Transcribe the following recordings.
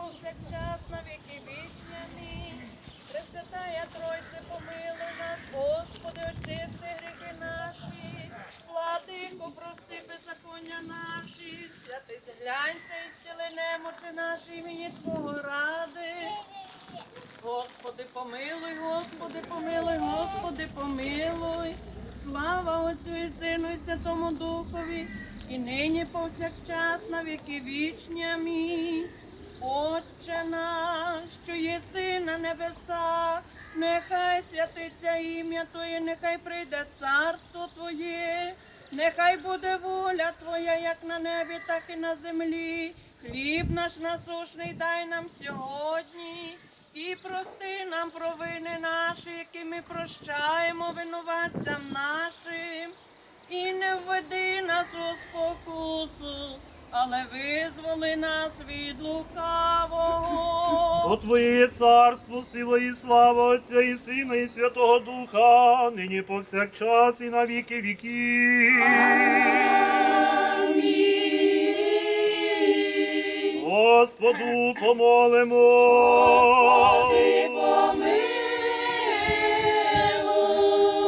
повсякчас на віки вічні. Амінь. Пресвятая Тройце, помилуй нас, Господи, очисти гріхи наші, владику, прости беззаконня наші, святий зглянься і зціли немочі наші імені Твого ради. Господи, помилуй, Господи, помилуй, Господи, помилуй. Слава Отцю і Сину і Святому Духові, і нині повсякчас на віки вічні. Амінь. Отче наш, що єси на небесах, нехай святиться ім'я Твоє, нехай прийде царство Твоє, нехай буде воля Твоя, як на небі, так і на землі. Хліб наш насушний дай нам сьогодні. І прости нам провини наші, які ми прощаємо винуватцям нашим, і не введи нас у спокусу, але визволи нас від лукавого. Бо Твоє царство, сила і слава Отця і Сина, і Святого Духа, нині повсякчас і на віки віків. Господу помолимо.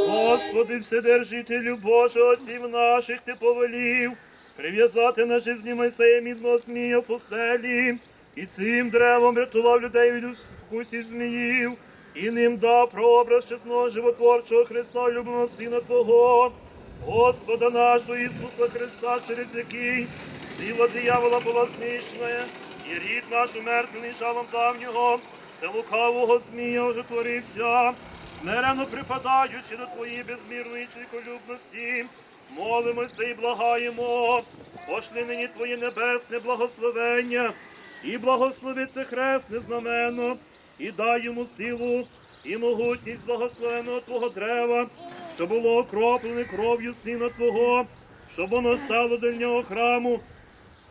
Господи, Вседержителю Божий, отців наших ти повелів, прив'язати на жизні Мойсея мідно змія в пустелі, і цим древом рятував людей від укусів зміїв, і ним дав прообраз чесного животворчого Христа, любленого Сина Твого, Господа нашого Ісуса Христа, через який сила диявола була знищена, і рід наш умертвений жалом давнього, це лукавого змія ожитворився смиренно припадаючи до Твоєї безмірної чоловіколюбності, молимося і благаємо, пошли нині Твоє небесне благословення, і благослови це хресне знамено, і дай йому силу і могутність благословеного Твого древа, що було окроплене кров'ю Сина Твого, щоб воно стало до нього храму,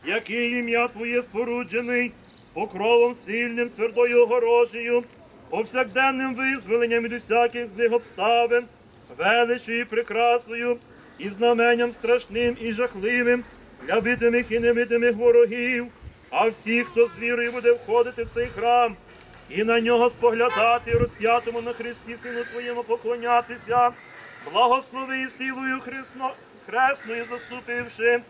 який ім'я Твоє споруджений, покровом сильним, твердою огорожею, повсякденним визволенням від усяких з них обставин, величою і прикрасою, і знаменням страшним і жахливим для видимих і невидимих ворогів, а всі, хто з вірою буде входити в цей храм, і на нього споглядати, розп'ятому на Христі Сину Твоєму поклонятися, благослови силою хресно, хресною заступивши,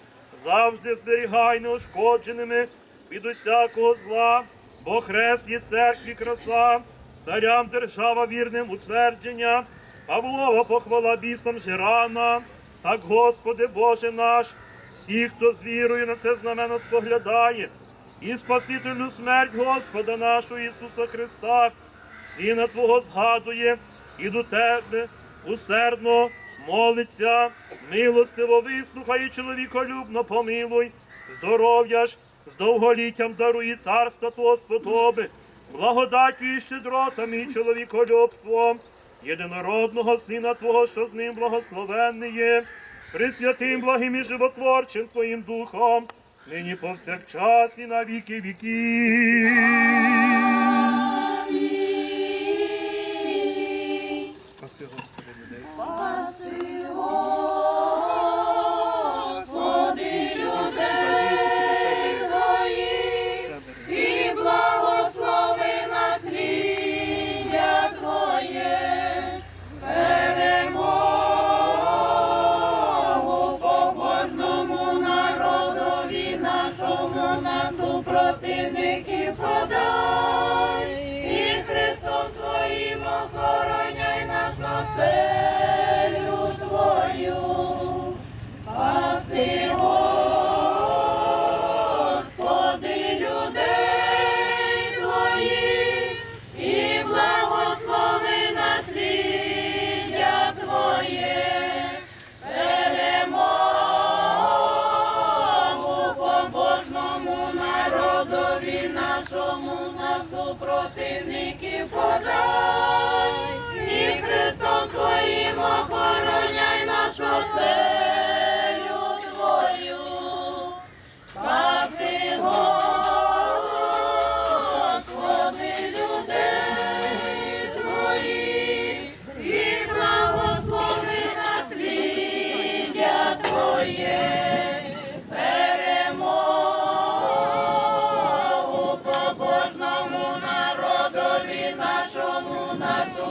завжди зберігай неушкодженими від усякого зла, бо хрест є церкві краса, царям держава вірним утвердження, Павлова похвала бісам Жирана, так, Господи Боже наш, всі, хто з вірою на це знамено споглядає, і Спасительну смерть Господа нашого Ісуса Христа, Сина Твого згадує і до Тебе усердно молиться, милостиво вислухай чоловіколюбно помилуй, здоров'я ж з довголіттям дарує царство Твого сподоби, благодаттю і щедротами і чоловіколюбством, єдинородного Сина Твого, що з ним благословенний є, присвятим благим і животворчим Твоїм Духом, нині повсякчас і на віки віків.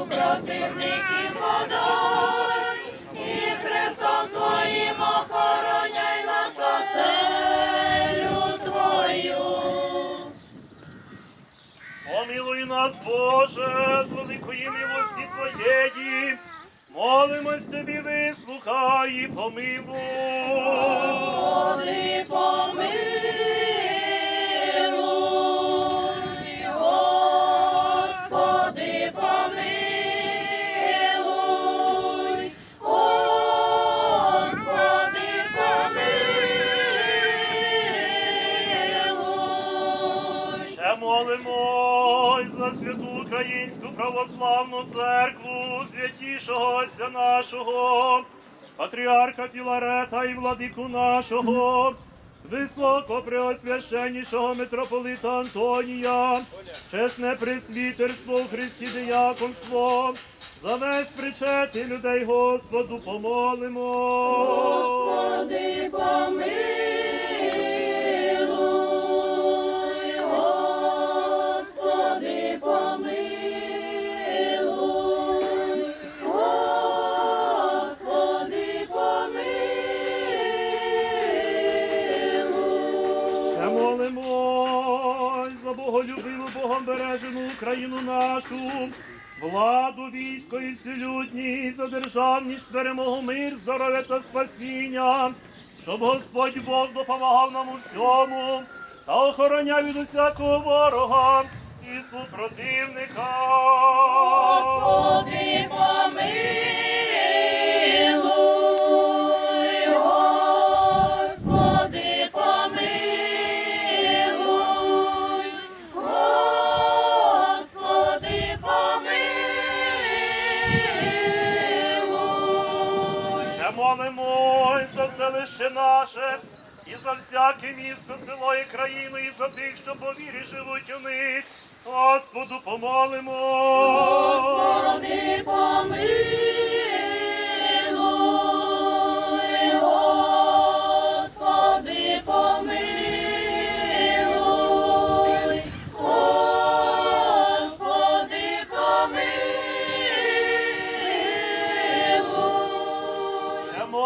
противників подай, і Христом Твоїм охороняй нас оселю Твою. Помилуй нас, Боже, з великої милості Твоєї, молимось тобі, вислухай і помилуй. Святу Українську православну церкву, святішого Отця нашого, патріарха Філарета і владику нашого, високопреосвященнішого митрополита Антонія, чесне пресвітерство у Христі дияконство, за весь причети людей Господу помолимо. Господи, помилуй, боголюбиву Богом бережену Україну нашу, владу, військо і вселюдність, за державність, перемогу, мир, здоров'я та спасіння, щоб Господь Бог допомагав нам у всьому та охороняв від усякого ворога і супротивника. Господи, помилуй, молимось за селище наше, і за всяке місто, село і країну, і за тих, що по вірі живуть у них. Господу помолимо. Господи, помилуй,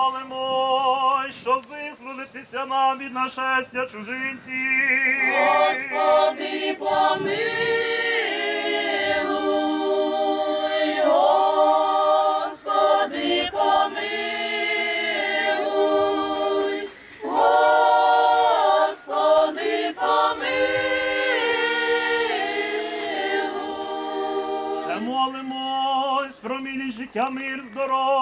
молимось, щоб визволитися нам від нашестя чужинців. Господи, помилуй, Господи, помилуй, Господи, помилуй. Ще молимось про життя, мир, здоров'я.